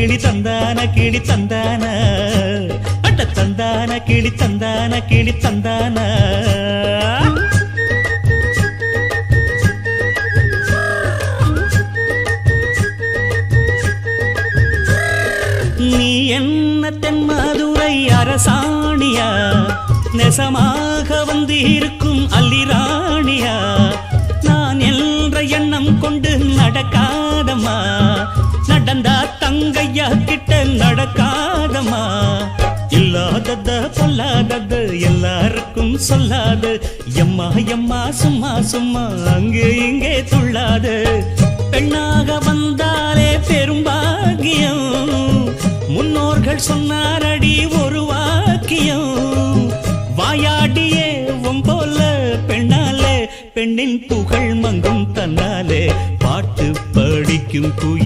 கிளி தந்தான கிளி தந்தான. அட்ட தந்தான கிளி தந்தான கிளி தந்தான. நீ என்ன தென் மதுரை அரசாணியா? நெசமாக வந்து இருக்கும் அல்லிராணியா? நான் என்ற எண்ணம் கொண்டு நடக்காதம்மா. தங்கையா கிட்ட நடக்காதம்மா. இல்லாதத பொல்லாதது எல்லாருக்கும் சொல்லாது. எம்மா எம்மா சும்மா சும்மா அங்கே இங்கே துள்ளாது. பெண்ணாக வந்தாலே பெரும்பாகியம் முன்னோர்கள் சொன்னாரடி ஒரு வாக்கியம். வாயாடியே போல பெண்ணாலே பெண்ணின் புகழ் மங்கும் தன்னாலே. பாட்டு படிக்கும் குயில்